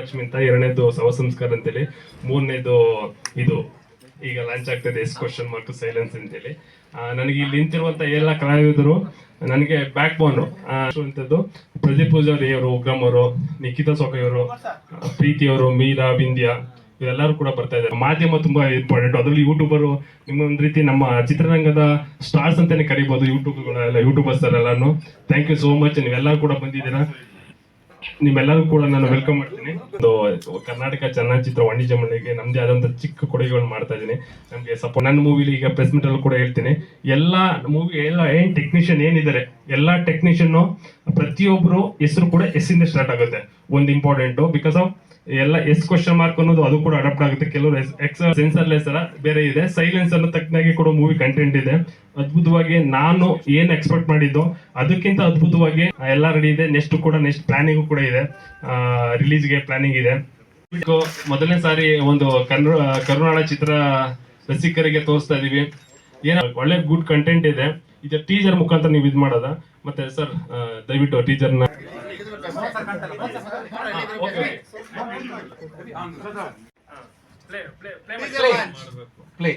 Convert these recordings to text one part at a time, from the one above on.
ರಾಜಲಕ್ಷ್ಮಿ ಅಂತ ಎರಡನೇದು ಸವ ಸಂಸ್ಕಾರ ಅಂತೇಳಿ, ಮೂರನೇದು ಇದು. ಈಗ ಲಾಂಚ್ ಆಗ್ತದೆ ಎಸ್ ಕ್ವಶನ್ ಮಾರ್ಕ್ ಸೈಲೆನ್ಸ್ ಅಂತೇಳಿ. ನನಗೆ ಇಲ್ಲಿ ನಿಂತಿರುವಂತ ಎಲ್ಲ ಕಲಾವಿದರು, ನನಗೆ ಬ್ಯಾಕ್ ಬೋನ್ ಅಂತದ್ದು ಪ್ರದೀಪ್ ಪೂಜಾರಿ ಅವರು ಉಗ್ರಮ್ ಅವರು, ನಿಖಿತಾ ಪ್ರೀತಿ ಅವರು, ಮೀರಾ, ಬಿಂದ್ಯಾ, ಇವರೆಲ್ಲರೂ ಕೂಡ ಬರ್ತಾ ಇದ್ದಾರೆ. ಮಾಧ್ಯಮ ತುಂಬಾ ಇಂಪಾರ್ಟೆಂಟ್ ಅದರಲ್ಲಿ ಯೂಟ್ಯೂಬರು ನಿಮ್ಮ ಒಂದು ರೀತಿ ನಮ್ಮ ಚಿತ್ರರಂಗದ ಸ್ಟಾರ್ಸ್ ಅಂತಾನೆ ಕರಿಬಹುದು ಯೂಟ್ಯೂಬ್ ಎಲ್ಲ ಯೂಟ್ಯೂಬರ್ಸ್ ಎಲ್ಲಾನು ಥ್ಯಾಂಕ್ ಯು ಸೋ ಮಚ್ ನೀವೆಲ್ಲರೂ ಕೂಡ ಬಂದಿದ್ದೀರಾ. ನಿಮ್ಮೆಲ್ಲರಿಗೂ ಕೂಡ ನಾನು ವೆಲ್ಕಮ್ ಮಾಡ್ತೀನಿ. ಒಂದು ಕರ್ನಾಟಕ ಚಲನಚಿತ್ರ ವಾಣಿಜ್ಯ ಮಂಡಳಿಗೆ ನಮ್ದೇ ಆದಂತ ಚಿಕ್ಕ ಕೊಡುಗೆಗಳನ್ನು ಮಾಡ್ತಾ ಇದ್ದೀನಿ. ನಮಗೆ ಸಪೋರ್ಟ್ ನನ್ನ ಮೂವಿಲಿ ಈಗ ಪ್ರೆಸ್ ಮೀಟ್ ಅಲ್ಲಿ ಕೂಡ ಹೇಳ್ತೀನಿ. ಎಲ್ಲ ಮೂವಿ ಎಲ್ಲ ಏನ್ ಟೆಕ್ನಿಷಿಯನ್ ಏನಿದ್ದಾರೆ ಎಲ್ಲಾ ಟೆಕ್ನಿಷಿಯನ್ ಪ್ರತಿಯೊಬ್ಬರು ಹೆಸರು ಕೂಡ ಎಸ್ ಇಂದ ಸ್ಟಾರ್ಟ್ ಆಗುತ್ತೆ. ಒಂದು ಇಂಪಾರ್ಟೆಂಟ್ ಬಿಕಾಸ್ ಆಫ್ ಎಲ್ಲ ಎಸ್ ಕ್ವಶನ್ ಮಾರ್ಕ್ ಅನ್ನೋದು ಅದು ಕೂಡ ಅಡಾಪ್ಟ್ ಆಗುತ್ತೆ. ಕೆಲವರು ಎಕ್ಸ್ ಸೆನ್ಸರ್ಲೆಸ್ ಎಲ್ಲ ಬೇರೆ ಇದೆ. ಸೈಲೆನ್ಸ್ ಅನ್ನೋ ತಕ್ಕನಾಗಿ ಕೂಡ ಮೂವಿ ಕಂಟೆಂಟ್ ಇದೆ. ಅದ್ಭುತವಾಗಿ ನಾನು ಏನು ಎಕ್ಸ್ಪೆಕ್ಟ್ ಮಾಡಿದ್ದು, ಅದಕ್ಕಿಂತ ಅದ್ಭುತವಾಗಿ ಎಲ್ಲ ರೆಡಿ ಇದೆ. ನೆಕ್ಸ್ಟ್ ಕೂಡ ನೆಕ್ಸ್ಟ್ ಪ್ಲಾನಿಂಗ್ ಕೂಡ ಇದೆ. ರಿಲೀಸ್ಗೆ ಪ್ಲಾನಿಂಗ್ ಇದೆ. ಮೊದಲನೇ ಸಾರಿ ಒಂದು ಕನ್ನಡ, ಕರುನಾಡ ಚಿತ್ರ ರಸಿಕರಿಗೆ ತೋರಿಸ್ತಾ ಇದೀವಿ. ಏನೋ ಒಳ್ಳೆ ಗುಡ್ ಕಂಟೆಂಟ್ ಇದೆ. ಇದು ಟೀಸರ್ ಮುಖಾಂತರ ನೀವು ಇದು ಮಾಡೋದ? ಮತ್ತೆ ಸರ್ ದಯವಿಟ್ಟು ಟೀಸರ್ನ ಪ್ಲೇ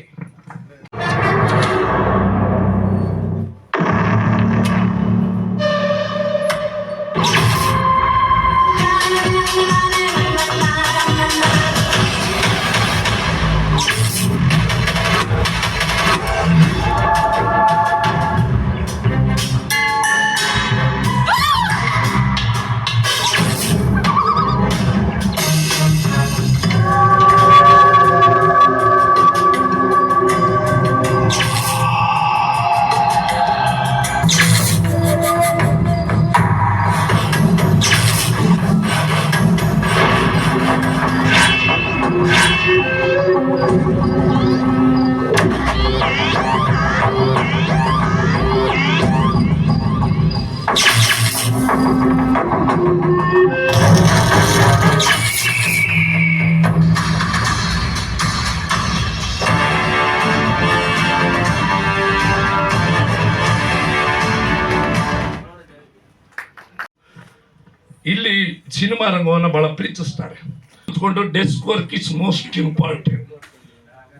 ಬಹಳ ಪ್ರೀತಿಸ್ತಾರೆ. ಕುತ್ಕೊಂಡು desk work is most important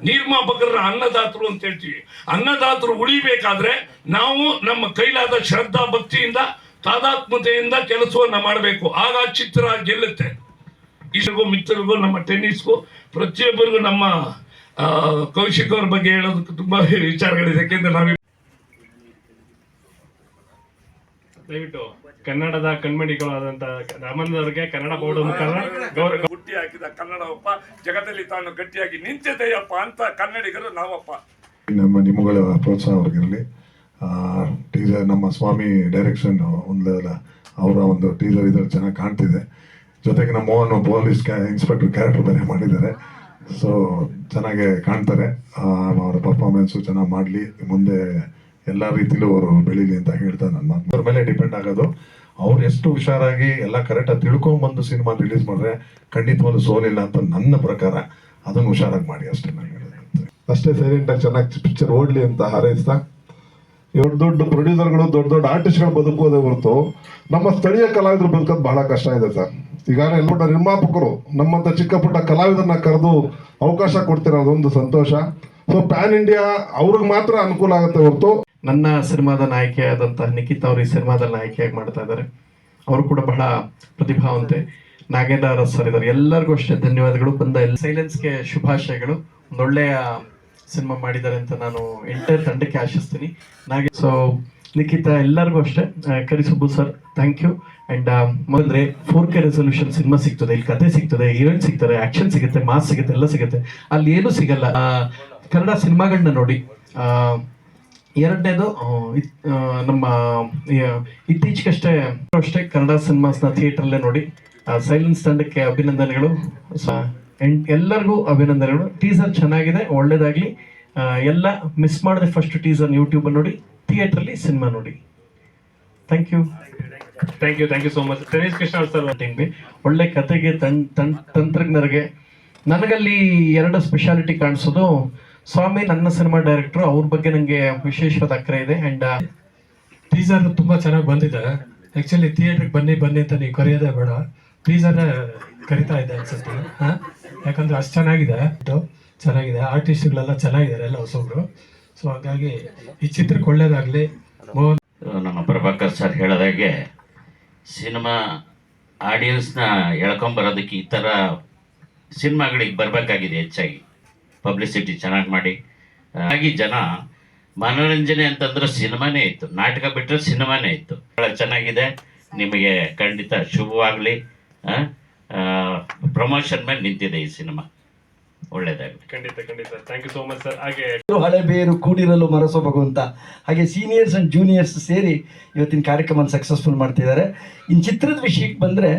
ನಿರ್ಮಾಪಕರ ಅನ್ನದಾತರು ಅಂತ ಹೇಳ್ತೀವಿ. ಅನ್ನದಾತರು ಉಳಿಬೇಕಾದ್ರೆ ನಾವು ನಮ್ಮ ಕೈಲಾದ ಶ್ರದ್ಧಾ ಭಕ್ತಿಯಿಂದ ತಾದಾತ್ಮತೆಯಿಂದ ಕೆಲಸವನ್ನ ಮಾಡಬೇಕು. ಆಗ ಚಿತ್ರ ಗೆಲ್ಲುತ್ತೆ. ಈಶಗೂ ಮಿತ್ರರಿಗೂ, ನಮ್ಮ ಟೆನ್ನಿಸ್ಗೂ ಪ್ರತಿಯೊಬ್ಬರಿಗೂ ನಮ್ಮ ಕೌಶಿಕ್ ಅವ್ರ ಬಗ್ಗೆ ಹೇಳೋದಕ್ಕೆ ತುಂಬಾ ವಿಚಾರಗಳಿದೆ. ಯಾಕೆಂದ್ರೆ ನಾವು ದಯವಿಟ್ಟು ಕನ್ನಡದ ಕಣ್ಮಣಿಗಳಾದಂತ ರಾಮನವರಿಗೆ ಅವರಿಗೆ ಕನ್ನಡ ಬೋರ್ಡ್ ಮುಖಾಂತರ ಗೌರವ ಹುಟ್ಟಿ ಹಾಕಿದ ಕನ್ನಡವಪ್ಪ ಜಗದಲ್ಲಿ ತಾನು ಗಟ್ಟಿಯಾಗಿ ನಿಂತಿದೆಯಪ್ಪ ಅಂತ ಕನ್ನಡಿಗರು ನಾವಪ್ಪ. ನಮ್ಮ ನಿಮ್ಮಗಳ ಪ್ರೋತ್ಸಾಹ ಅವ್ರಿಗಿರಲಿ ಟೀಸರ್ ನಮ್ಮ ಸ್ವಾಮಿ ಡೈರೆಕ್ಷನ್ ಒಂದು ಅವರ ಒಂದು ಟೀಸರ್ ಇದ್ರಲ್ಲಿ ಚೆನ್ನಾಗಿ ಕಾಣ್ತಿದೆ. ಜೊತೆಗೆ ನಮ್ಮ ಮೋಹನ್ ಪೊಲೀಸ್ ಇನ್ಸ್ಪೆಕ್ಟರ್ ಕ್ಯಾರೆಕ್ಟರ್ ಬೇರೆ ಮಾಡಿದ್ದಾರೆ. ಸೊ ಚೆನ್ನಾಗೆ ಕಾಣ್ತಾರೆ. ಅವರ ಪರ್ಫಾರ್ಮೆನ್ಸು ಚೆನ್ನಾಗಿ ಮಾಡಲಿ. ಮುಂದೆ ಎಲ್ಲ ರೀತಿಲೂ ಅವರು ಬೆಳೀಲಿ ಅಂತ ಹೇಳ್ತಾ ನನ್ನ ಮೇಲೆ ಡಿಪೆಂಡ್ ಆಗೋದು. ಅವ್ರು ಎಷ್ಟು ಹುಷಾರಾಗಿ ಎಲ್ಲ ಕರೆಕ್ಟಾಗಿ ತಿಳ್ಕೊಂಬಂದು ಸಿನಿಮಾ ರಿಲೀಸ್ ಮಾಡಿದ್ರೆ ಖಂಡಿತವಾಗ್ಲೂ ಸೋಲಿಲ್ಲ ಅಂತ ನನ್ನ ಪ್ರಕಾರ ಅದನ್ನು ಹುಷಾರಾಗಿ ಮಾಡಿ ಅಷ್ಟೇ ನಾನು ಹೇಳೋದು. ಅಷ್ಟೇ ಸರಿ ಆಗಿ ಚೆನ್ನಾಗಿ ಪಿಕ್ಚರ್ ಓಡ್ಲಿ ಅಂತ ಹಾರೈಸ್ತಾ. ದೊಡ್ಡ ದೊಡ್ಡ ಪ್ರೊಡ್ಯೂಸರ್ಗಳು ದೊಡ್ಡ ದೊಡ್ಡ ಆರ್ಟಿಸ್ಟ್ಗಳು ಬದುಕೋದೇ ಹೊರತು ನಮ್ಮ ಸ್ಥಳೀಯ ಕಲಾವಿದರು ಬದುಕೋದು ಬಹಳ ಕಷ್ಟ ಇದೆ ಸರ್. ಈಗಾಗಲೇ ಎಲ್ಲ ನಿರ್ಮಾಪಕರು ನಮ್ಮಂತ ಚಿಕ್ಕ ಪುಟ್ಟ ಕಲಾವಿದರನ್ನ ಕರೆದು ಅವಕಾಶ ಕೊಡ್ತೀರ ಅದೊಂದು ಸಂತೋಷ. ಸೊ ಪ್ಯಾನ್ ಇಂಡಿಯಾ ಅವ್ರಿಗೆ ಮಾತ್ರ ಅನುಕೂಲ ಆಗುತ್ತೆ ಹೊರತು ನನ್ನ ಸಿನಿಮಾದ ನಾಯಕಿಯಾದಂತಹ ನಿಖಿತ್ ಅವರು ಈ ಸಿನಿಮಾದಲ್ಲಿ ನಾಯಕಿಯಾಗಿ ಮಾಡ್ತಾ ಇದ್ದಾರೆ. ಅವರು ಕೂಡ ಬಹಳ ಪ್ರತಿಭಾವಂತೆ. ನಾಗೇಂದ್ರ ಅರಸ್ ಸರ್ ಇದ್ದಾರೆ ಎಲ್ಲರಿಗೂ ಅಷ್ಟೇ ಧನ್ಯವಾದಗಳು. ಬಂದ ಎಲ್ಲ ಸೈಲೆನ್ಸ್ಗೆ ಶುಭಾಶಯಗಳು. ಒಂದೊಳ್ಳೆಯ ಸಿನಿಮಾ ಮಾಡಿದ್ದಾರೆ ಅಂತ ನಾನು ಎಂಟೈರ್ ತಂಡಕ್ಕೆ ಆಶಿಸ್ತೀನಿ. ನಾಗೆ ಸೊ ನಿಖಿತ, ಎಲ್ಲರಿಗೂ ಅಷ್ಟೇ. ಕರಿಸಬಹುದು ಸರ್ ಥ್ಯಾಂಕ್ ಯು ಅಂಡ್ ಮೊದಲೇ ಫೋರ್ ಕೆ ರೆಸೊಲ್ಯೂಷನ್ ಸಿನಿಮಾ ಸಿಗ್ತದೆ, ಇಲ್ಲಿ ಕತೆ ಸಿಗ್ತದೆ ಹೀರೋಯಿನ್ ಸಿಗ್ತಾರೆ ಆಕ್ಷನ್ ಸಿಗುತ್ತೆ ಮಾಸ್ ಸಿಗುತ್ತೆ, ಎಲ್ಲ ಸಿಗುತ್ತೆ. ಅಲ್ಲಿ ಏನು ಸಿಗಲ್ಲ. ಕನ್ನಡ ಸಿನಿಮಾಗಳನ್ನ ನೋಡಿ. ಎರಡನೇದು ನಮ್ಮ ಇತ್ತೀಚೆಗಷ್ಟೇ, ಅಷ್ಟೇ ಕನ್ನಡ ಸಿನಿಮಾಸ್ನ ಥಿಯೇಟ್ರಲ್ಲೇ ನೋಡಿ. ಸೈಲೆನ್ಸ್ ತಂಡಕ್ಕೆ ಅಭಿನಂದನೆಗಳು. ಎಲ್ಲರಿಗೂ ಅಭಿನಂದನೆಗಳು. ಟೀಸರ್ ಚೆನ್ನಾಗಿದೆ, ಒಳ್ಳೇದಾಗ್ಲಿ. ಎಲ್ಲ ಮಿಸ್ ಮಾಡಿದೆ ಫಸ್ಟ್ ಟೀಸರ್ ಯೂಟ್ಯೂಬ್ ನೋಡಿ ಥಿಯೇಟ್ರಲ್ಲಿ ಸಿನಿಮಾ ನೋಡಿ. Thank you thank you thank you so much tennis Krishna sir B ಒಳ್ಳೆ ಕತೆಗೆ ತನ್ ತನ್ ತಂತ್ರಜ್ಞರಿಗೆ ನನಗಲ್ಲಿ ಎರಡು ಸ್ಪೆಷಾಲಿಟಿ ಕಾಣಿಸೋದು. ಸ್ವಾಮಿ ನನ್ನ ಸಿನಿಮಾ ಡೈರೆಕ್ಟರ್ ಅವ್ರ ಬಗ್ಗೆ ನನಗೆ ವಿಶೇಷವಾದ ಅಕ್ರೆ ಇದೆ ಅಂಡ್ ಟೀಸರ್ ತುಂಬಾ ಚೆನ್ನಾಗಿ ಬಂದಿದೆ. ಆ್ಯಕ್ಚುಲಿ ಥಿಯೇಟ್ರಿಗೆ ಬನ್ನಿ ಬನ್ನಿ ಅಂತ ನೀವು ಕರೆಯೋದೇ ಬೇಡ. ಟೀಸರ್ ಕರಿತಾ ಇದೆ ಅನ್ಸುತ್ತೆ. ಹಾಂ? ಯಾಕಂದ್ರೆ ಅಷ್ಟು ಚೆನ್ನಾಗಿದೆ. ಚೆನ್ನಾಗಿದೆ. ಆರ್ಟಿಸ್ಟ್ಗಳೆಲ್ಲ ಚೆನ್ನಾಗಿದ್ದಾರೆ ಎಲ್ಲ ಹೊಸಬ್ರು ಸೊ ಹಾಗಾಗಿ ಈ ಚಿತ್ರ ಒಳ್ಳೇದಾಗಲಿ. ಮೋಹನ್ ನಮ್ಮ ಪ್ರಭಾಕರ್ ಸರ್ ಹೇಳಿದಾಗೆ ಸಿನಿಮಾ ಆಡಿಯನ್ಸ್ನ ಎಳ್ಕೊಂಬರೋದಕ್ಕೆ ಈ ಥರ ಸಿನಿಮಾಗಳಿಗೆ ಬರಬೇಕಾಗಿದೆ ಹೆಚ್ಚಾಗಿ. ಪಬ್ಲಿಸಿಟಿ ಚೆನ್ನಾಗಿ ಮಾಡಿ. ಹಾಗಾಗಿ ಜನ ಮನೋರಂಜನೆ ಅಂತಂದ್ರೆ ಸಿನಿಮಾನೇ ಇತ್ತು. ನಾಟಕ ಬಿಟ್ಟರೆ ಸಿನಿಮಾನೇ ಇತ್ತು. ಭಾಳ ಚೆನ್ನಾಗಿದೆ. ನಿಮಗೆ ಖಂಡಿತ ಶುಭವಾಗಲಿ. ಪ್ರಮೋಷನ್ ಮೇಲೆ ನಿಂತಿದೆ ಈ ಸಿನಿಮಾ. ಒಳ್ಳೇದಾಗಲಿ. ಖಂಡಿತ ಖಂಡಿತ. Thank you so much sir ಹಾಗೆ ಹಳೆ ಬೇರು ಕೂಡಿರಲು ಮರಸೋ ಭಗವಂತ ಹಾಗೆ ಸೀನಿಯರ್ಸ್ ಅಂಡ್ ಜೂನಿಯರ್ಸ್ ಸೇರಿ ಇವತ್ತಿನ ಕಾರ್ಯಕ್ರಮ ಸಕ್ಸಸ್ಫುಲ್ ಮಾಡ್ತಿದ್ದಾರೆ. ಇನ್ನು ಚಿತ್ರದ ವಿಷಯಕ್ಕೆ ಬಂದರೆ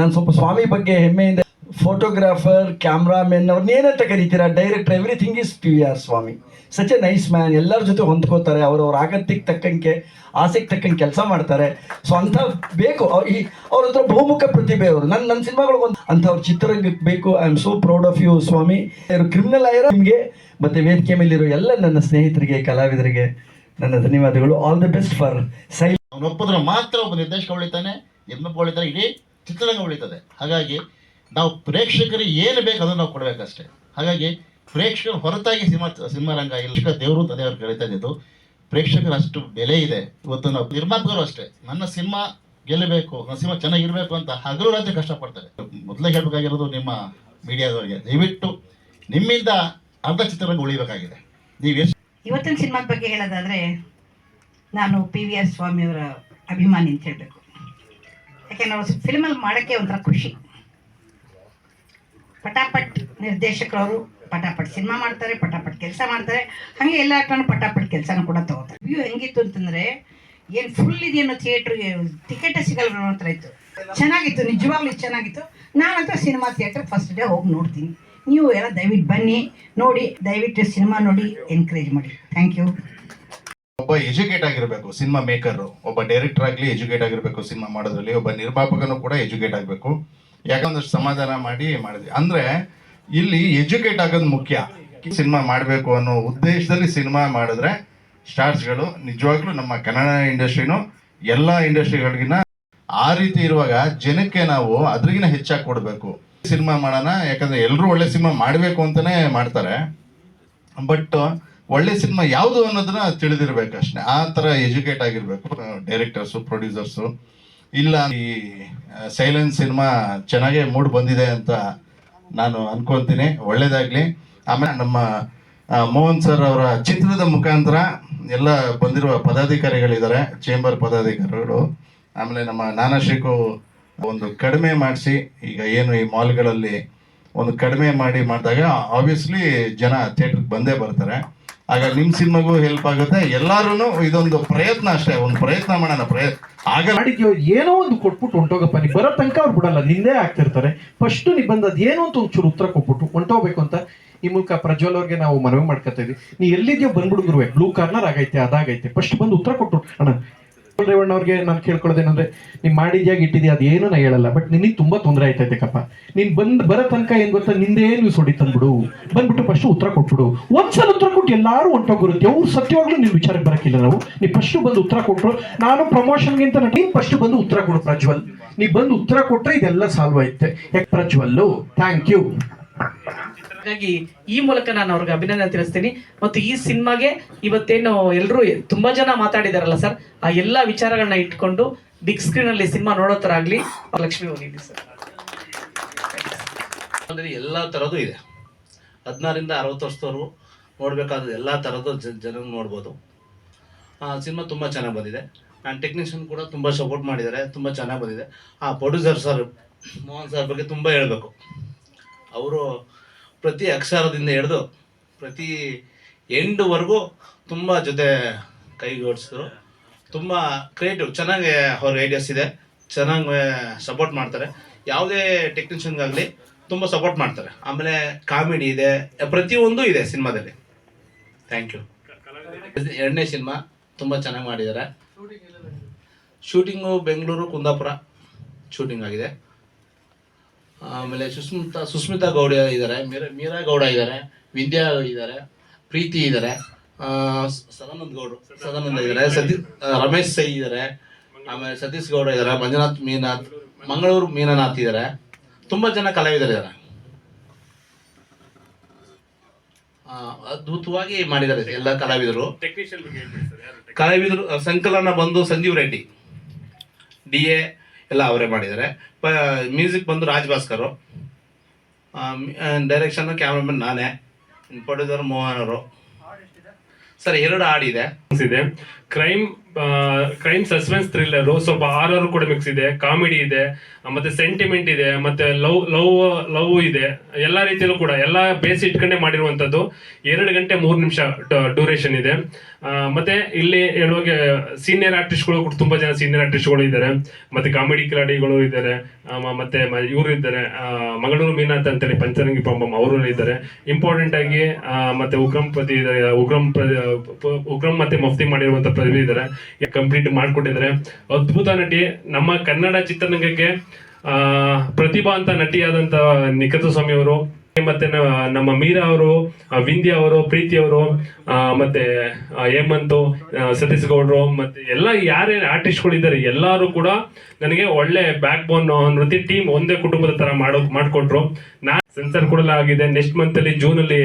ನಾನು ಸ್ವಲ್ಪ ಸ್ವಾಮಿ ಬಗ್ಗೆ ಹೆಮ್ಮೆಯಿಂದ ಫೋಟೋಗ್ರಾಫರ್ ಕ್ಯಾಮ್ರಾಮೆನ್ ಅವ್ರನ್ನ ಏನಂತ ಕರಿತೀರಾ? Director everything is P V R Swamy. Such a nice man ಎಲ್ಲರ ಜೊತೆ ಹೊಂದ್ಕೋತಾರೆ. ಅವ್ರವ್ರ ಆಗತ್ಯಕ್ಕೆ ತಕ್ಕಂಗೆ, ಆಸೆಗೆ ತಕ್ಕಂಗೆ ಕೆಲಸ ಮಾಡ್ತಾರೆ. ಸೊ ಅಂಥ ಬೇಕು. ಈ ಅವ್ರ ಹತ್ರ ಬಹುಮುಖ ಪ್ರತಿಭೆ ಅವರು. ನನ್ನ ನನ್ನ ಸಿನಿಮಾಗಳಿಗೆ ಒಂದು ಅಂಥವ್ರ ಚಿತ್ರರಂಗಕ್ಕೆ ಬೇಕು. I am so proud of you Swamy. ಇವರು ಕ್ರಿಮಿನಲ್ ಆಯರ ನಿಮಗೆ, ಮತ್ತು ವೇದಿಕೆ ಮೇಲಿರೋ ಎಲ್ಲ ನನ್ನ ಸ್ನೇಹಿತರಿಗೆ, ಕಲಾವಿದರಿಗೆ ನನ್ನ ಧನ್ಯವಾದಗಳು. ಆಲ್ ದಿ ಬೆಸ್ಟ್ ಫಾರ್ ಸೈ ಅವನು ಒಪ್ಪಿದ್ರೆ ಮಾತ್ರ ಒಬ್ಬ ನಿರ್ದೇಶಕ ಉಳಿತಾನೆ ನಿರ್ಮಾಪ ಉಳಿತಾನೆ ಇಡೀ ಚಿತ್ರರಂಗ ಉಳಿತದೆ. ಹಾಗಾಗಿ ನಾವು ಪ್ರೇಕ್ಷಕರಿಗೆ ಏನು ಬೇಕು ಅದನ್ನು ನಾವು ಕೊಡಬೇಕಷ್ಟೇ. ಹಾಗಾಗಿ ಪ್ರೇಕ್ಷಕರ ಹೊರತಾಗಿ ಸಿನಿಮಾ ಸಿನಿಮಾ ರಂಗ ಇಲ್ಲ. ದೇವರು ಅಂತ ದೇವರು ಕರೀತಾ ಇದ್ದಿದ್ದು, ಪ್ರೇಕ್ಷಕರ ಅಷ್ಟು ಬೆಲೆ ಇದೆ. ಇವತ್ತು ನಾವು ನಿರ್ಮಾಪಕರು ಅಷ್ಟೇ. ನನ್ನ ಸಿನಿಮಾ ಗೆಲ್ಲಬೇಕು, ನನ್ನ ಸಿನಿಮಾ ಚೆನ್ನಾಗಿರ್ಬೇಕು ಅಂತ ಹಗಲು ರಾತ್ರಿ ಕಷ್ಟಪಡ್ತಾರೆ. ಮೊದಲೇ ಹೇಳಬೇಕಾಗಿರೋದು ನಿಮ್ಮ ಮೀಡಿಯಾದವರಿಗೆ, ದಯವಿಟ್ಟು ನಿಮ್ಮಿಂದ ಅರ್ಧ ಚಿತ್ರರಂಗ ಉಳಿಬೇಕಾಗಿದೆ. ನೀವು ಎಷ್ಟು ಇವತ್ತಿನ ಸಿನಿಮಾದ ಬಗ್ಗೆ ಹೇಳೋದಾದ್ರೆ, ನಾನು ಪಿ ವಿ ಆರ್ ಸ್ವಾಮಿಯವರ ಅಭಿಮಾನಿ ಅಂತ ಹೇಳಬೇಕು. ಯಾಕೆಂದ್ರೆ ಫಿಲ್ಮಲ್ಲಿ ಮಾಡೋಕ್ಕೆ ಒಂಥರ ಖುಷಿ. ಪಟಾಪಟ್ ನಿರ್ದೇಶಕರವರು ಪಟಾಪಟ್ ಸಿನಿಮಾ ಮಾಡ್ತಾರೆ, ಪಟಾಪಟ್ ಕೆಲಸ ಮಾಡ್ತಾರೆ. ಹಾಗೆ ಎಲ್ಲ ಕಣ್ಣು ಪಟಾಪಟ್ ಕೆಲಸನ ಕೂಡ ತಗೋತಾರೆ. ವ್ಯೂ ಹೆಂಗಿತ್ತು ಅಂತಂದ್ರೆ ಏನು ಫುಲ್ ಇದೆಯನ್ನು ಥಿಯೇಟ್ರಿಗೆ ಟಿಕೆಟ್ ಸಿಗಲ್ಲ ಅನ್ನೋ ಹತ್ರ ಇತ್ತು. ಚೆನ್ನಾಗಿತ್ತು, ನಿಜವಾಗ್ಲೂ ಚೆನ್ನಾಗಿತ್ತು. ನಾನಂತೂ ಸಿನಿಮಾ ಥಿಯೇಟರ್ ಫಸ್ಟ್ ಡೇ ಹೋಗಿ ನೋಡ್ತೀನಿ. ನೀವು ಎಲ್ಲ ದಯವಿಟ್ಟು ಬನ್ನಿ, ನೋಡಿ, ದಯವಿಟ್ಟು ಸಿನಿಮಾ ನೋಡಿ ಎನ್ಕರೇಜ್ ಮಾಡಿ. ಥ್ಯಾಂಕ್ ಯು ಒಬ್ಬ ಎಜುಕೇಟ್ ಆಗಿರಬೇಕು ಸಿನಿಮಾ ಮೇಕರ್ ಒಬ್ಬ ಡೈರೆಕ್ಟರ್ ಆಗಲಿ ಎಜುಕೇಟ್ ಆಗಿರಬೇಕು ಸಿನಿಮಾ ಮಾಡೋದ್ರಲ್ಲಿ, ಒಬ್ಬ ನಿರ್ಮಾಪಕನು ಕೂಡ ಎಜುಕೇಟ್ ಆಗಬೇಕು. ಯಾಕಂದ್ರೆ ಸಮಾಧಾನ ಮಾಡಿ ಮಾಡಿದ್ವಿ. ಅಂದ್ರೆ ಇಲ್ಲಿ ಎಜುಕೇಟ್ ಆಗೋದು ಮುಖ್ಯ. ಸಿನಿಮಾ ಮಾಡಬೇಕು ಅನ್ನೋ ಉದ್ದೇಶದಲ್ಲಿ ಸಿನಿಮಾ ಮಾಡಿದ್ರೆ ಸ್ಟಾರ್ಸ್ಗಳು ನಿಜವಾಗ್ಲೂ ನಮ್ಮ ಕನ್ನಡ ಇಂಡಸ್ಟ್ರಿನು ಎಲ್ಲ ಇಂಡಸ್ಟ್ರಿಗಳಿಗಿನ ಆ ರೀತಿ ಇರುವಾಗ ಜನಕ್ಕೆ ನಾವು ಅದ್ರಿಗಿನ ಹೆಚ್ಚಾಗಿ ಕೊಡಬೇಕು. ಸಿನಿಮಾ ಮಾಡೋಣ, ಯಾಕಂದ್ರೆ ಎಲ್ಲರೂ ಒಳ್ಳೆ ಸಿನಿಮಾ ಮಾಡಬೇಕು ಅಂತಲೇ ಮಾಡ್ತಾರೆ. ಬಟ್ ಒಳ್ಳೆ ಸಿನಿಮಾ ಯಾವುದು ಅನ್ನೋದನ್ನ ತಿಳಿದಿರ್ಬೇಕು ಅಷ್ಟೇ. ಆ ಥರ ಎಜುಕೇಟ್ ಆಗಿರಬೇಕು. ಡೈರೆಕ್ಟರ್ಸು ಪ್ರೊಡ್ಯೂಸರ್ಸು ಇಲ್ಲ ಈ ಸೈಲೆನ್ಸ್ ಸಿನಿಮಾ ಚೆನ್ನಾಗೇ ಮೂಡ್ ಬಂದಿದೆ ಅಂತ ನಾನು ಅನ್ಕೊಂತೀನಿ. ಒಳ್ಳೇದಾಗ್ಲಿ. ಆಮೇಲೆ ನಮ್ಮ ಮೋಹನ್ ಸರ್ ಅವರ ಚಿತ್ರದ ಮುಖಾಂತರ ಎಲ್ಲ ಬಂದಿರುವ ಪದಾಧಿಕಾರಿಗಳಿದ್ದಾರೆ ಚೇಂಬರ್ ಪದಾಧಿಕಾರಿಗಳು. ಆಮೇಲೆ ನಮ್ಮ ನಾನಾಶ್ರೀಕು ಒಂದು ಕಡಿಮೆ ಮಾಡಿಸಿ, ಈಗ ಏನು ಈ ಮಾಲ್ಗಳಲ್ಲಿ ಒಂದು ಕಡಿಮೆ ಮಾಡಿ ಮಾಡಿದಾಗ ಆಬ್ವಿಯಸ್ಲಿ ಜನ ಥಿಯೇಟ್ರಿಗೆ ಬಂದೇ ಬರ್ತಾರೆ. ಆಗ ನಿಮ್ಮ ಸಿನಿಮಾಗೂ ಹೆಲ್ಪ್ ಆಗುತ್ತೆ. ಎಲ್ಲಾರು ಇದೊಂದು ಪ್ರಯತ್ನ ಅಷ್ಟೇ, ಒಂದು ಪ್ರಯತ್ನ ಮಾಡೋಣ, ಪ್ರಯತ್ನ ಆಗ ಅಡಿಗೆ ಏನೋ ಒಂದು ಕೊಟ್ಬಿಟ್ಟು ಹೊಂಟೋಗಪ್ಪ. ನೀ ಬರೋ ತನಕ ಅವ್ರು ಬಿಡಲ್ಲ, ನಿಂದೇ ಆಗ್ತಿರ್ತಾರೆ. ಫಸ್ಟ್ ನೀ ಬಂದದ್ದು ಏನೋ ಅಂತ ಒಂಚೂರು ಉತ್ತರ ಕೊಟ್ಬಿಟ್ಟು ಹೊಂಟೋಗ್ಬೇಕು ಅಂತ ಈ ಮೂಲಕ ಪ್ರಜ್ವಲ್ ಅವ್ರಿಗೆ ನಾವು ಮನವಿ ಮಾಡ್ಕೊತಾ ಇದ್ವಿ. ನೀ ಎಲ್ಲಿದ್ಯೋ ಬಂದ್ಬಿಡು ಗುರುವೆ ಬ್ಲೂ ಕಾರ್ನರ್ ಆಗೈತೆ, ಅದಾಗೈತೆ. ಫಸ್ಟ್ ಬಂದು ಉತ್ತರ ಕೊಟ್ಟು ಅಣ್ಣ ರೇವಣ್ಣ ಅವ್ರಿಗೆ ನಾನು ಕೇಳ್ಕೊಳ್ಳೋದೇನಂದ್ರೆ ನೀವು ಮಾಡಿದ್ಯಾಗ ಇಟ್ಟಿದ್ಯಾ ಅದೇನು ನಾ ಹೇಳಲ್ಲ ಬಟ್ ನಿನಗೆ ತುಂಬಾ ತೊಂದರೆ ಆಯ್ತೈತೆ ಕಪ್ಪ ನೀನ್ ಬಂದ್ ಬರೋ ತನಕ ಏನ್ ಗೊತ್ತಾ ನಿಂದೇ ನೀವು ಸೊಡಿ ತಂದ್ಬಿಡು ಬಂದ್ಬಿಟ್ಟು ಫಸ್ಟ್ ಉತ್ತರ ಕೊಟ್ಬಿಡು. ಒಂದ್ಸಲ ಉತ್ತರ ಕೊಟ್ಟು ಎಲ್ಲಾರು ಹೊಂಟೋಗಿರುತ್ತೆ ಅವ್ರು ಸತ್ಯವಾಗ್ಲೂ ನೀವು ವಿಚಾರಕ್ಕೆ ಬರಕ್ಕಿಲ್ಲ ನಾವು. ನೀ ಫಸ್ಟ್ ಬಂದು ಉತ್ತರ ಕೊಟ್ರು. ನಾನು ಪ್ರಮೋಷನ್ಗಿಂತ ನೀನ್ ಫಸ್ಟ್ ಬಂದು ಉತ್ತರ ಕೊಡು ಪ್ರಜ್ವಲ್. ನೀ ಬಂದು ಉತ್ತರ ಕೊಟ್ರೆ ಇದೆಲ್ಲ ಸಾಲ್ವ್ ಆಯ್ತೆ. ಯಾಕೆ ಪ್ರಜ್ವಲ್ಲು? ಥ್ಯಾಂಕ್ ಯು ಹಾಗಾಗಿ ಈ ಮೂಲಕ ನಾನು ಅವ್ರಿಗೆ ಅಭಿನಂದನೆ ತಿಳಿಸ್ತೀನಿ. ಮತ್ತು ಈ ಸಿನಿಮಾಗೆ ಇವತ್ತೇನು ಎಲ್ಲರೂ ತುಂಬಾ ಜನ ಮಾತಾಡಿದಾರಲ್ಲ ಸರ್, ಆ ಎಲ್ಲ ವಿಚಾರಗಳನ್ನ ಇಟ್ಕೊಂಡು ಬಿಗ್ ಸ್ಕ್ರೀನ್ ಅಲ್ಲಿ ಸಿನಿಮಾ ನೋಡೋ ತರ ಆಗ್ಲಿ ಲಕ್ಷ್ಮಿ ಹೋಗಿದ್ವಿ ಸರ್. ಅಂದರೆ ಎಲ್ಲ ಥರದ್ದು ಇದೆ. ಹದಿನಾರಿಂದ ಅರವತ್ತು ವರ್ಷದವರು ನೋಡ್ಬೇಕಾದ ಎಲ್ಲ ಜ ಜನ ನೋಡ್ಬೋದು. ಸಿನಿಮಾ ತುಂಬಾ ಚೆನ್ನಾಗಿ ಬಂದಿದೆ. ನಾನು ಟೆಕ್ನಿಷಿಯನ್ ಕೂಡ ತುಂಬ ಸಪೋರ್ಟ್ ಮಾಡಿದ್ದಾರೆ. ತುಂಬ ಚೆನ್ನಾಗಿ ಬಂದಿದೆ. ಆ ಪ್ರೊಡ್ಯೂಸರ್ ಸರ್, ಮೋಹನ್ ಸರ್ ಬಗ್ಗೆ ತುಂಬ ಹೇಳಬೇಕು. ಅವರು ಪ್ರತಿ ಅಕ್ಷರದಿಂದ ಹಿಡಿದು ಪ್ರತಿ ಎಂಡ್ವರೆಗೂ ತುಂಬ ಜೊತೆ ಕೈಗೂಡಿಸಿದ್ರು. ತುಂಬ ಕ್ರಿಯೇಟಿವ್ ಚೆನ್ನಾಗಿ ಅವ್ರ ಐಡಿಯಾಸ್ ಇದೆ. ಚೆನ್ನಾಗಿ ಸಪೋರ್ಟ್ ಮಾಡ್ತಾರೆ. ಯಾವುದೇ ಟೆಕ್ನಿಷಿಯನ್ಗಾಗಲಿ ತುಂಬ ಸಪೋರ್ಟ್ ಮಾಡ್ತಾರೆ. ಆಮೇಲೆ ಕಾಮಿಡಿ ಇದೆ. ಪ್ರತಿಯೊಂದು ಇದೆ ಸಿನಿಮಾದಲ್ಲಿ. ಥ್ಯಾಂಕ್ ಯು ಎರಡನೇ ಸಿನಿಮಾ ತುಂಬ ಚೆನ್ನಾಗಿ ಮಾಡಿದ್ದಾರೆ. ಶೂಟಿಂಗು ಬೆಂಗಳೂರು ಕುಂದಾಪುರ. ಶೂಟಿಂಗ್ ಆಗಿದೆ. ಆಮೇಲೆ ಸುಸ್ಮಿತಾ ಸುಸ್ಮಿತಾ ಗೌಡ ಇದ್ದಾರೆ ಮೀರಾ ಮೀರಾ ಗೌಡ ಇದ್ದಾರೆ ವಿದ್ಯಾ ಇದ್ದಾರೆ ಪ್ರೀತಿ ಇದ್ದಾರೆ ಸದಾನಂದ ಗೌಡ್ರು ಸದಾನಂದ ಇದ್ದಾರೆ ಸತೀಶ್ ರಮೇಶ್ ಸೈ ಇದ್ದಾರೆ ಆಮೇಲೆ ಸತೀಶ್ ಗೌಡ ಇದ್ದಾರೆ ಮಂಜುನಾಥ್ ಮೀನಾಥ್ ಮಂಗಳೂರು ಮೀನನಾಥ್ ಇದ್ದಾರೆ ತುಂಬ ಜನ ಕಲಾವಿದರಿದ್ದಾರೆ ಆ, ಅದ್ಭುತವಾಗಿ ಮಾಡಿದ್ದಾರೆ ಎಲ್ಲ ಕಲಾವಿದರು. ಕಲಾವಿದರು ಸಂಕಲನ ಬಂದು ಸಂಜೀವ್ ರೆಡ್ಡಿ ಡಿ ಎ ಎಲ್ಲ ಅವರೇ ಮಾಡಿದ್ದಾರೆ. ಮ್ಯೂಸಿಕ್ ಬಂದು ರಾಜ್ ಭಾಸ್ಕರು ಡೈರೆಕ್ಷನ್ ಕ್ಯಾಮ್ರಾಮನ್ ನಾನೇ. ಪ್ರೊಡ್ಯೂಸರ್ ಮೋಹನ್ ಅವರು ಸರ್, ಎರಡು ಹಾಡಿದೆ. ಕ್ರೈಮ್ ಕ್ರೈಮ್ ಸಸ್ಪೆನ್ಸ್ ಥ್ರಿಲ್ಲರ್ ಸ್ವಲ್ಪ ಆರರ್ ಕೂಡ ಮಿಕ್ಸ್ ಇದೆ ಕಾಮಿಡಿ ಇದೆ ಮತ್ತೆ ಸೆಂಟಿಮೆಂಟ್ ಇದೆ, ಮತ್ತೆ ಲವ್ ಲವ್ ಲವ್ ಇದೆ, ಎಲ್ಲ ರೀತಿಯಲ್ಲೂ ಕೂಡ, ಎಲ್ಲ ಬೇಸ್ ಇಟ್ಕೊಂಡೆ ಮಾಡಿರುವಂತದ್ದು ಎರಡು ಗಂಟೆ ಮೂರು ನಿಮಿಷ ಡ್ಯೂರೇಷನ್ ಇದೆ. ಮತ್ತೆ ಇಲ್ಲಿ ಹೇಳುವಾಗೆ ಸೀನಿಯರ್ ಆರ್ಟಿಸ್ಟ್ಗಳು ಕೂಡ ತುಂಬಾ ಜನ ಸೀನಿಯರ್ ಆರ್ಟಿಸ್ಟ್ಗಳು ಇದ್ದಾರೆ. ಮತ್ತೆ ಕಾಮಿಡಿ ಕಿಲಾಡಿಗಳು ಇದ್ದಾರೆ. ಮತ್ತೆ ಇವರು ಇದ್ದಾರೆ. ಮಂಗಳೂರು ಮೀನಾಥ್ ಅಂತೇಳಿ ಪಂಚರಂಗಿ ಪಂಬಂ ಅವರು ಇದ್ದಾರೆ. ಇಂಪಾರ್ಟೆಂಟ್ ಆಗಿ ಮತ್ತೆ ಉಗ್ರಂ ಪ್ರತಿ ಇದ್ದಾರೆ. ಉಗ್ರಂ ಉಗ್ರಂ ಮತ್ತೆ ಮಫ್ತಿ ಮಾಡಿರುವಂತ ಪ್ರತಿಭೆ ಇದ್ದಾರೆ. ಕಂಪ್ಲೀಟ್ ಮಾಡಿಕೊಟ್ಟಿದ್ದಾರೆ. ಅದ್ಭುತ ನಟಿ ನಮ್ಮ ಕನ್ನಡ ಚಿತ್ರರಂಗಕ್ಕೆ ಆ ಪ್ರತಿಭಾ ಅಂತ ನಟಿಯಾದಂತ ನಿಖಿತ ಸ್ವಾಮಿ ಅವರು ಮತ್ತೆ ನಮ್ಮ ಮೀರಾ ಅವರು ವಿಂದ್ಯ ಅವರು, ಪ್ರೀತಿ ಅವರು ಮತ್ತೆ ಹೇಮಂತ್ ಸತೀಶ್ ಗೌಡ್ರು ಮತ್ತೆ ಎಲ್ಲ ಯಾರೇ ಆರ್ಟಿಸ್ಟ್ಗಳು ಇದ್ದಾರೆ, ಎಲ್ಲರೂ ಕೂಡ ನನಗೆ ಒಳ್ಳೆ ಬ್ಯಾಕ್ ಬೋನ್ ನೃತ್ಯ ಟೀಮ್ ಒಂದೇ ಕುಟುಂಬದ ತರ ಮಾಡೋ, ಮಾಡ್ಕೊಟ್ರು. ನಾ ಸೆನ್ಸರ್ ಕೂಡ ಆಗಿದೆ. ನೆಕ್ಸ್ಟ್ ಮಂತ್ ಅಲ್ಲಿ ಜೂನ್ ಅಲ್ಲಿ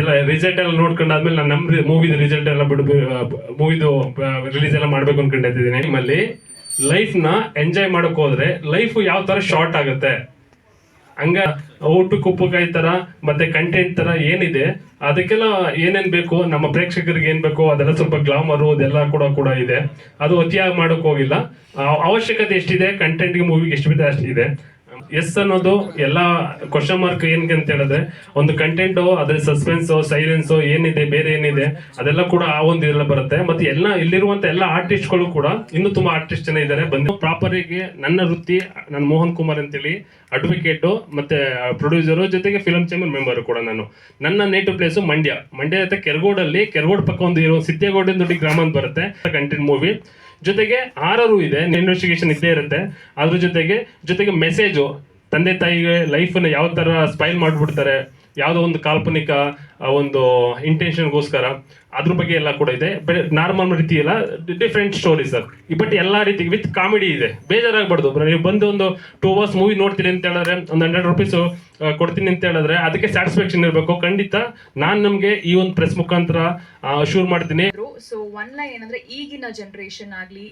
ಎಲ್ಲ ರಿಸಲ್ಟ್ ಎಲ್ಲ ನೋಡ್ಕೊಂಡಾದ್ಮೇಲೆ ನಾನು ನಮ್ಮ ಮೂವಿದ ರಿಸಲ್ಟ್ ಎಲ್ಲ ಬಿಡ್ ಮೂವಿದು ರಿಲೀಸ್ ಎಲ್ಲ ಮಾಡ್ಬೇಕು ಅನ್ಕೊಂಡಿದ್ದೀನಿ ನಿಮ್ಮಲ್ಲಿ ಲೈಫ್ನ ಎಂಜಾಯ್ ಮಾಡಕ್ ಹೋದ್ರೆ ಲೈಫ್ ಯಾವ ತರ ಶಾರ್ಟ್ ಆಗುತ್ತೆ? ಹಂಗ ಊಟಕ್ಕೆ ಉಪ್ಪುಕಾಯಿ ತರ, ಮತ್ತೆ ಕಂಟೆಂಟ್ ತರ ಏನಿದೆ, ಅದಕ್ಕೆಲ್ಲ ಏನೇನ್ ಬೇಕು, ನಮ್ಮ ಪ್ರೇಕ್ಷಕರಿಗೆ ಏನ್ ಬೇಕು, ಅದೆಲ್ಲ ಸ್ವಲ್ಪ ಗ್ಲಾಮರು ಅದೆಲ್ಲ ಕೂಡ ಕೂಡ ಇದೆ. ಅದು ಅತಿಯಾಗಿ ಮಾಡೋಕೆ ಹೋಗಿಲ್ಲ. ಅವಶ್ಯಕತೆ ಎಷ್ಟಿದೆ ಕಂಟೆಂಟ್ಗೆ ಮೂವಿಗೆ ಎಷ್ಟು ಬಿದ್ದ ಅಷ್ಟಿದೆ. ಎಸ್ ಅನ್ನೋದು ಎಲ್ಲ ಕ್ವಶನ್ ಮಾರ್ಕ್ ಏನ್ಗೆ ಅಂತ ಹೇಳಿದ್ರೆ, ಒಂದು ಕಂಟೆಂಟ್ ಅದ್ರ ಸಸ್ಪೆನ್ಸ್ ಸೈಲೆನ್ಸ್ ಏನಿದೆ, ಬೇರೆ ಏನಿದೆ, ಅದೆಲ್ಲ ಕೂಡ ಆ ಒಂದು ಇದೆಲ್ಲ ಬರುತ್ತೆ. ಮತ್ತೆ ಎಲ್ಲ ಇಲ್ಲಿರುವಂತ ಎಲ್ಲ ಆರ್ಟಿಸ್ಟ್ಗಳು ಕೂಡ ಇನ್ನು ತುಂಬಾ ಆರ್ಟಿಸ್ಟ್ ಜನ ಇದ್ದಾರೆ. ಬಂದು ಪ್ರಾಪರ್ ಆಗಿ ನನ್ನ ವೃತ್ತಿ ನಾನು ಮೋಹನ್ ಕುಮಾರ್ ಅಂತೇಳಿ ಅಡ್ವೊಕೇಟ್ ಮತ್ತೆ ಪ್ರೊಡ್ಯೂಸರ್ ಜೊತೆಗೆ ಫಿಲಂ ಚೇಂಬರ್ ಮೆಂಬರ್ ಕೂಡ ನಾನು. ನನ್ನ ನೇಟಿವ್ ಪ್ಲೇಸ್ ಮಂಡ್ಯ. ಮಂಡ್ಯ ಕೆರಗೋಡಲ್ಲಿ, ಕೆರಗೋಡ್ ಪಕ್ಕ ಒಂದು ಇರೋ ಸಿದ್ದೇಗೌಡ ದೊಡ್ಡ ಗ್ರಾಮ ಅಂತ ಬರುತ್ತೆ. ಕಂಟೆಂಟ್ ಮೂವಿ ಜೊತೆಗೆ ಆರರು ಇದೆ ಇನ್ವೆಸ್ಟಿಗೇಷನ್ ಇದ್ದೇ ಇರುತ್ತೆ. ಅದ್ರ ಜೊತೆಗೆ ಜೊತೆಗೆ ಮೆಸೇಜು ತಂದೆ ತಾಯಿಗೆ ಲೈಫನ್ನು ಯಾವ ಥರ ಸ್ಪೈಲ್ ಮಾಡ್ಬಿಡ್ತಾರೆ, ಯಾವುದೋ ಒಂದು ಕಾಲ್ಪನಿಕ ಒಂದು ಇಂಟೆನ್ಷನ್ಗೋಸ್ಕರ ಅದ್ರ ಬಗ್ಗೆ ಎಲ್ಲ ಕೂಡ ಇದೆ. ನಾರ್ಮಲ್ ರೀತಿ ಎಲ್ಲ ಡಿಫ್ರೆಂಟ್ ಸ್ಟೋರಿ ಸರ್ ಬಟ್ ಎಲ್ಲಾ ರೀತಿ ವಿತ್ ಕಾಮಿಡಿ ಇದೆ. ಬೇಜಾರಾಗಬಾರ್ದು. ನೀವು ಬಂದು ಒಂದು ಟೂ ಅವರ್ಸ್ ಮೂವಿ ನೋಡ್ತೀನಿ ಅಂತ ಹೇಳಿದ್ರೆ, ಒಂದು ಹಂಡ್ರೆಡ್ ರುಪೀಸ್ ಕೊಡ್ತೀನಿ ಅಂತ ಹೇಳಿದ್ರೆ ಅದಕ್ಕೆ ಸ್ಯಾಟಿಸ್ಫ್ಯಾಕ್ಷನ್ ಇರಬೇಕು. ಖಂಡಿತ ನಾನು ನಮಗೆ ಈ ಒಂದು ಪ್ರೆಸ್ ಮುಖಾಂತರ ಶೂರ್ ಮಾಡ್ತೀನಿ. ಸೊ ಒನ್ ಲೈನ್ ಏನಂದ್ರೆ ಈಗಿನ ಜನರೇಷನ್ ಆಗಲಿ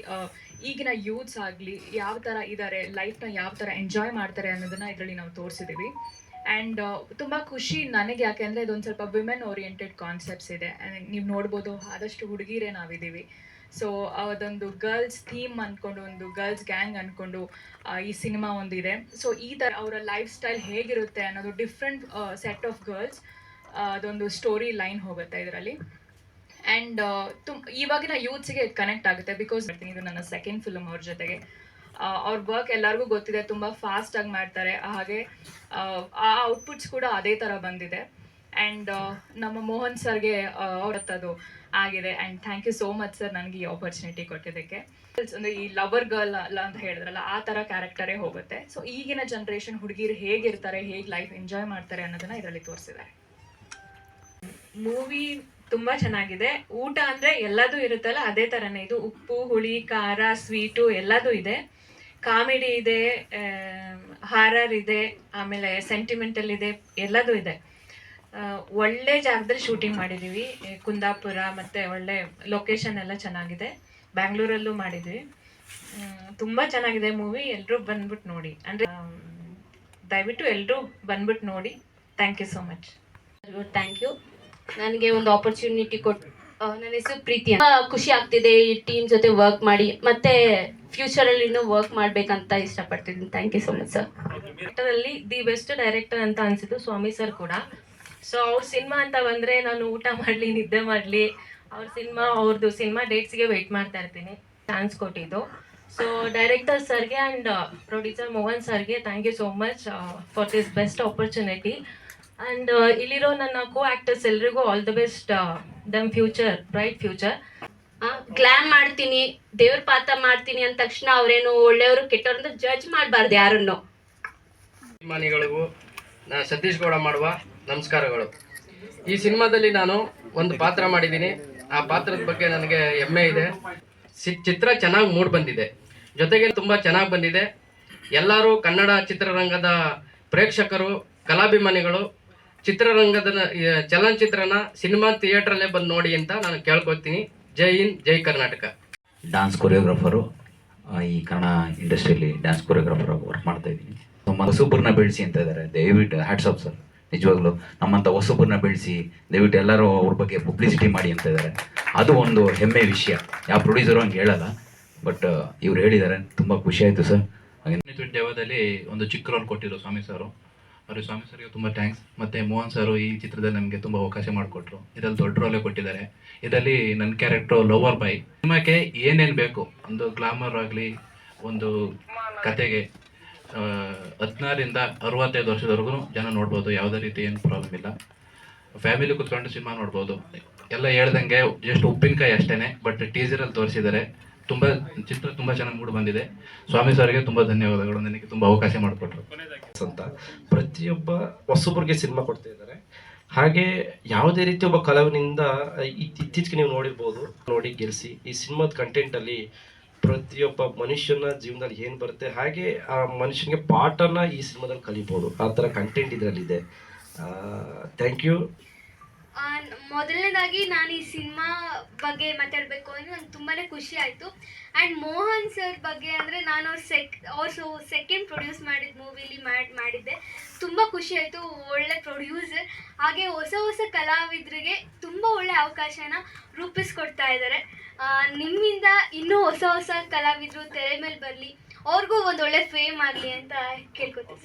ಈಗಿನ ಯೂತ್ಸ್ ಆಗಲಿ, ಯಾವ ಥರ ಇದ್ದಾರೆ ಲೈಫ್ನ ಯಾವ ಥರ ಎಂಜಾಯ್ ಮಾಡ್ತಾರೆ ಅನ್ನೋದನ್ನ ಇದರಲ್ಲಿ ನಾವು ತೋರಿಸಿದ್ದೀವಿ ಆ್ಯಂಡ್ ತುಂಬ ಖುಷಿ ನನಗೆ ಯಾಕೆ ಅಂದರೆ ಇದೊಂದು ಸ್ವಲ್ಪ ವಿಮೆನ್ ಓರಿಯೆಂಟೆಡ್ ಕಾನ್ಸೆಪ್ಟ್ಸ್ ಇದೆ. ನೀವು ನೋಡ್ಬೋದು ಆದಷ್ಟು ಹುಡುಗಿರೇ ನಾವಿದ್ದೀವಿ. ಸೊ ಅದೊಂದು ಗರ್ಲ್ಸ್ ಥೀಮ್ ಅಂದ್ಕೊಂಡು ಒಂದು ಗರ್ಲ್ಸ್ ಗ್ಯಾಂಗ್ ಅಂದ್ಕೊಂಡು ಈ ಸಿನಿಮಾ ಒಂದಿದೆ. ಸೊ ಈ ಥರ ಅವರ ಲೈಫ್ ಸ್ಟೈಲ್ ಹೇಗಿರುತ್ತೆ ಅನ್ನೋದು ಡಿಫ್ರೆಂಟ್ ಸೆಟ್ ಆಫ್ ಗರ್ಲ್ಸ್ ಅದೊಂದು ಸ್ಟೋರಿ ಲೈನ್ ಹೋಗುತ್ತೆ ಇದರಲ್ಲಿ. ಆ್ಯಂಡ್ ತುಂಬ ಇವಾಗಿನ ಯೂತ್ಸ್ಗೆ ಕನೆಕ್ಟ್ ಆಗುತ್ತೆ ಬಿಕಾಸ್ ಇದು ನನ್ನ ಸೆಕೆಂಡ್ ಫಿಲಮ್ ಅವ್ರ ಜೊತೆಗೆ. ಅವ್ರ ವರ್ಕ್ ಎಲ್ಲರಿಗೂ ಗೊತ್ತಿದೆ ತುಂಬ ಫಾಸ್ಟಾಗಿ ಮಾಡ್ತಾರೆ. ಹಾಗೆ ಆ, ಔಟ್ಪುಟ್ಸ್ ಕೂಡ ಅದೇ ಥರ ಬಂದಿದೆ. ಅಂಡ್ ನಮ್ಮ ಮೋಹನ್ ಸರ್ಗೆ ಅವ್ರತ್ತದು ಆಗಿದೆ. And thank you so much sir ನನಗೆ ಈ ಆಪರ್ಚುನಿಟಿ ಕೊಟ್ಟಿದ್ದಕ್ಕೆ. ಅಂದ್ರೆ ಈ ಲವರ್ ಗರ್ಲ್ ಅಲ್ಲ ಅಂತ ಹೇಳಿದ್ರಲ್ಲ ಆ ಥರ ಕ್ಯಾರೆಕ್ಟರೇ ಹೋಗುತ್ತೆ. ಸೊ ಈಗಿನ ಜನ್ರೇಷನ್ ಹುಡುಗಿರು ಹೇಗಿರ್ತಾರೆ ಹೇಗ್ ಲೈಫ್ ಎಂಜಾಯ್ ಮಾಡ್ತಾರೆ ಅನ್ನೋದನ್ನ ಇದರಲ್ಲಿ ತೋರಿಸಿದ್ದಾರೆ. ಮೂವಿ ತುಂಬಾ ಚೆನ್ನಾಗಿದೆ. ಊಟ ಅಂದ್ರೆ ಎಲ್ಲದೂ ಇರುತ್ತಲ್ಲ ಅದೇ ತರನೇ. ಇದು ಉಪ್ಪು ಹುಳಿ ಖಾರ ಸ್ವೀಟು ಎಲ್ಲದೂ ಇದೆ. ಕಾಮಿಡಿ ಇದೆ ಹಾರರ್ ಇದೆ, ಆಮೇಲೆ ಸೆಂಟಿಮೆಂಟಲ್ ಇದೆ, ಎಲ್ಲದೂ ಇದೆ. ಒಳ್ಳೆ ಜಾಗದಲ್ಲಿ ಶೂಟಿಂಗ್ ಮಾಡಿದ್ದೀವಿ ಕುಂದಾಪುರ ಮತ್ತೆ ಒಳ್ಳೆ ಲೊಕೇಶನ್ ಎಲ್ಲ ಚೆನ್ನಾಗಿದೆ. ಬ್ಯಾಂಗ್ಳೂರಲ್ಲೂ ಮಾಡಿದ್ವಿ. ತುಂಬ ಚೆನ್ನಾಗಿದೆ ಮೂವಿ ಎಲ್ಲರೂ ಬಂದ್ಬಿಟ್ಟು ನೋಡಿ. ಅಂದ್ರೆ ದಯವಿಟ್ಟು ಎಲ್ಲರೂ ಬಂದ್ಬಿಟ್ಟು ನೋಡಿ. Thank you so much thank you ನನಗೆ ಒಂದು ಆಪರ್ಚುನಿಟಿ ಕೊಟ್ಟು ನನ್ನ ಹೆಸರು ಪ್ರೀತಿ ಖುಷಿ ಆಗ್ತಿದೆ ಈ ಟೀಮ್ ಜೊತೆ ವರ್ಕ್ ಮಾಡಿ. ಮತ್ತೆ ಫ್ಯೂಚರಲ್ಲಿ ಇನ್ನೂ ವರ್ಕ್ ಮಾಡಬೇಕಂತ ಇಷ್ಟಪಡ್ತಿದ್ದೀನಿ thank you so much sir ಅಲ್ಲಿ ದಿ ಬೆಸ್ಟ್ ಡೈರೆಕ್ಟರ್ ಅಂತ ಅನ್ಸಿದ್ದು ಸ್ವಾಮಿ ಸರ್ ಕೂಡ. ಸೊ ಅವ್ರ ಸಿನಿಮಾ ಅಂತ ಬಂದ್ರೆ ನಾನು ಊಟ ಮಾಡಲಿ, ನಿದ್ದೆ ಮಾಡಲಿ, ಅವ್ರ ಸಿನಿಮಾ ಅವ್ರದ್ದು ಸಿನಿಮಾ ಡೇಟ್ಸ್ಗೆ ವೆಯ್ಟ್ ಮಾಡ್ತಾ ಇರ್ತೀನಿ. ಚಾನ್ಸ್ ಕೊಟ್ಟಿದ್ದು. ಸೊ ಡೈರೆಕ್ಟರ್ ಸರ್ಗೆ ಆ್ಯಂಡ್ ಪ್ರೊಡ್ಯೂಸರ್ ಮೋಹನ್ ಸರ್ಗೆ thank you so much for this best opportunity and ಇಲ್ಲಿರೋ ನನ್ನ ಕೋ ಆ್ಯಕ್ಟರ್ಸ್ ಎಲ್ರಿಗೂ ಆಲ್ ದ ಬೆಸ್ಟ್ ದಮ್ ಫ್ಯೂಚರ್ ಬ್ರೈಟ್ ಫ್ಯೂಚರ್ ಗ್ಲಾಮ್ ಮಾಡ್ತೀನಿ, ದೇವ್ರ ಪಾತ ಮಾಡ್ತೀನಿ ಅಂದ ತಕ್ಷಣ ಅವ್ರೇನು ಒಳ್ಳೆಯವರು, ಕೆಟ್ಟವ್ರು ಅಂತ ಜಡ್ಜ್ ಮಾಡಬಾರ್ದು ಯಾರನ್ನು. ಅಭಿಮಾನಿಗಳಿಗೂ ನಾ ಸತೀಶ್ ಗೌಡ ಮಾಡುವ ನಮಸ್ಕಾರಗಳು. ಈ ಸಿನಿಮಾದಲ್ಲಿ ನಾನು ಒಂದು ಪಾತ್ರ ಮಾಡಿದ್ದೀನಿ. ಆ ಪಾತ್ರದ ಬಗ್ಗೆ ನನಗೆ ಹೆಮ್ಮೆ ಇದೆ. ಚಿತ್ರ ಚೆನ್ನಾಗಿ ಮೂಡ್ ಬಂದಿದೆ. ಜೊತೆಗೆ ತುಂಬ ಚೆನ್ನಾಗಿ ಬಂದಿದೆ. ಎಲ್ಲರೂ ಕನ್ನಡ ಚಿತ್ರರಂಗದ ಪ್ರೇಕ್ಷಕರು, ಕಲಾಭಿಮಾನಿಗಳು, ಚಿತ್ರರಂಗದ ಚಲನಚಿತ್ರನ ಸಿನಿಮಾ ಥಿಯೇಟ್ರಲ್ಲೇ ಬಂದು ನೋಡಿ ಅಂತ ನಾನು ಕೇಳ್ಕೊತೀನಿ. ಜೈ ಹಿಂದ್ ಜೈ ಕರ್ನಾಟಕ. ಡ್ಯಾನ್ಸ್ ಕೊರಿಯೋಗ್ರಾಫರು ಈ ಕನ್ನಡ ಇಂಡಸ್ಟ್ರಿಯಲ್ಲಿ ಡ್ಯಾನ್ಸ್ ಕೊರಿಯೋಗ್ರಾಫರ್ ವರ್ಕ್ ಮಾಡ್ತಾ ಇದ್ದೀನಿ. ನಮ್ಮ ಹೊಸೊಬ್ಬರನ್ನ ಬೆಳೆಸಿ ಅಂತ ಇದ್ದಾರೆ ದಯವಿಟ್ಟು ಹ್ಯಾಟ್ಸ್ ಆಫ್ ಸರ್ ನಿಜವಾಗ್ಲೂ ನಮ್ಮಂಥ ಹೊಸೊಬ್ಬರನ್ನ ಬೆಳೆಸಿ ದಯವಿಟ್ಟು ಎಲ್ಲರೂ ಅವ್ರ ಬಗ್ಗೆ ಪಬ್ಲಿಸಿಟಿ ಮಾಡಿ ಅಂತ ಇದ್ದಾರೆ ಅದು ಒಂದು ಹೆಮ್ಮೆ ವಿಷಯ. ಯಾವ ಪ್ರೊಡ್ಯೂಸರು ಹಂಗೆ ಹೇಳಲ್ಲ ಬಟ್ ಇವ್ರು ಹೇಳಿದ್ದಾರೆ ತುಂಬ ಖುಷಿ ಆಯಿತು ಸರ್ ಹಾಗೆ ದೇವದಲ್ಲಿ ಒಂದು ಚಿಕ್ಕ ರೋಲ್ ಕೊಟ್ಟಿದ್ರು ಸ್ವಾಮಿ ಸರು ಅವ್ರಿಗೆ ಸ್ವಾಮಿ ಸರ್ಗೆ ತುಂಬ ಥ್ಯಾಂಕ್ಸ್ ಮತ್ತೆ ಮೋಹನ್ ಸರ್ ಈ ಚಿತ್ರದಲ್ಲಿ ನಮಗೆ ತುಂಬ ಅವಕಾಶ ಮಾಡಿಕೊಟ್ರು. ಇದರಲ್ಲಿ ದೊಡ್ಡ ರೋಲೇ ಕೊಟ್ಟಿದ್ದಾರೆ. ಇದರಲ್ಲಿ ನನ್ನ ಕ್ಯಾರೆಕ್ಟರ್ ಲೋವರ್ ಬಾಯ್ ಸಿನಿಮಾಕ್ಕೆ ಏನೇನು ಬೇಕು? ಒಂದು ಗ್ಲಾಮರ್ ಆಗಲಿ, ಒಂದು ಕತೆಗೆ ಹದಿನಾರಿಂದ ಅರವತ್ತೈದು ವರ್ಷದವರೆಗೂ ಜನ ನೋಡ್ಬೋದು. ಯಾವುದೇ ರೀತಿ ಏನು ಪ್ರಾಬ್ಲಮ್ ಇಲ್ಲ. ಫ್ಯಾಮಿಲಿ ಕುತ್ಕೊಂಡು ಸಿನಿಮಾ ನೋಡ್ಬೋದು. ಎಲ್ಲ ಹೇಳ್ದಂಗೆ ಜಸ್ಟ್ ಉಪ್ಪಿನಕಾಯಿ ಅಷ್ಟೇ ಬಟ್ ಟೀಸರಲ್ಲಿ ತೋರಿಸಿದ್ದಾರೆ. ತುಂಬ ಚಿತ್ರ ತುಂಬ ಚೆನ್ನಾಗಿ ಮೂಡಿ ಬಂದಿದೆ. ಸ್ವಾಮಿ ಸರ್ಗೆ ತುಂಬ ಧನ್ಯವಾದಗಳು. ನನಗೆ ತುಂಬ ಅವಕಾಶ ಮಾಡಿಕೊಟ್ರು. ಅಂತ ಪ್ರತಿಯೊಬ್ಬ ಹೊಸೊಬ್ಬರಿಗೆ ಸಿನಿಮಾ ಕೊಡ್ತಾ ಇದ್ದಾರೆ. ಹಾಗೆ ಯಾವುದೇ ರೀತಿ ಒಬ್ಬ ಕಲಾವಿನಿಂದ ಇತ್- ಇತ್ತೀಚೆಗೆ ನೀವು ನೋಡಿರ್ಬೋದು. ನೋಡಿ, ಗೆಲ್ಸಿ. ಈ ಸಿನಿಮಾದ ಕಂಟೆಂಟಲ್ಲಿ ಪ್ರತಿಯೊಬ್ಬ ಮನುಷ್ಯನ ಜೀವನದಲ್ಲಿ ಏನು ಬರುತ್ತೆ, ಹಾಗೆ ಆ ಮನುಷ್ಯನಿಗೆ ಪಾಠನ ಈ ಸಿನಿಮಾದಲ್ಲಿ ಕಲಿಬೋದು. ಆ ಥರ ಕಂಟೆಂಟ್ ಇದರಲ್ಲಿದೆ ಥ್ಯಾಂಕ್ ಯು ಮೊದಲನೇದಾಗಿ ನಾನು ಈ ಸಿನಿಮಾ ಬಗ್ಗೆ ಮಾತಾಡಬೇಕು ಅಂದರೆ ನಂಗೆ ತುಂಬಾ ಖುಷಿ ಆಯಿತು. ಆ್ಯಂಡ್ ಮೋಹನ್ ಸರ್ ಬಗ್ಗೆ ಅಂದರೆ ನಾನು ಅವ್ರ ಸೆಕ್ ಅವ್ರ ಸೊ ಸೆಕೆಂಡ್ ಪ್ರೊಡ್ಯೂಸ್ ಮಾಡಿದ ಮೂವಿಲಿ ಮಾಡಿ, ಮಾಡಿದ್ದೆ. ತುಂಬ ಖುಷಿ ಆಯಿತು, ಒಳ್ಳೆ ಪ್ರೊಡ್ಯೂಸರ್ ಹಾಗೆ ಹೊಸ ಹೊಸ ಕಲಾವಿದರಿಗೆ ತುಂಬ ಒಳ್ಳೆ ಅವಕಾಶನ ರೂಪಿಸ್ಕೊಡ್ತಾ ಇದ್ದಾರೆ ನಿಮ್ಮಿಂದ ಇನ್ನೂ ಹೊಸ ಹೊಸ ಕಲಾವಿದರು ತೆರೆ ಮೇಲೆ ಬರಲಿ. ಅವ್ರಿಗೂ ಒಂದು ಒಳ್ಳೆ ಫೇಮ್ ಆಗಲಿ ಅಂತ ಕೇಳ್ಕೊತೀನಿ.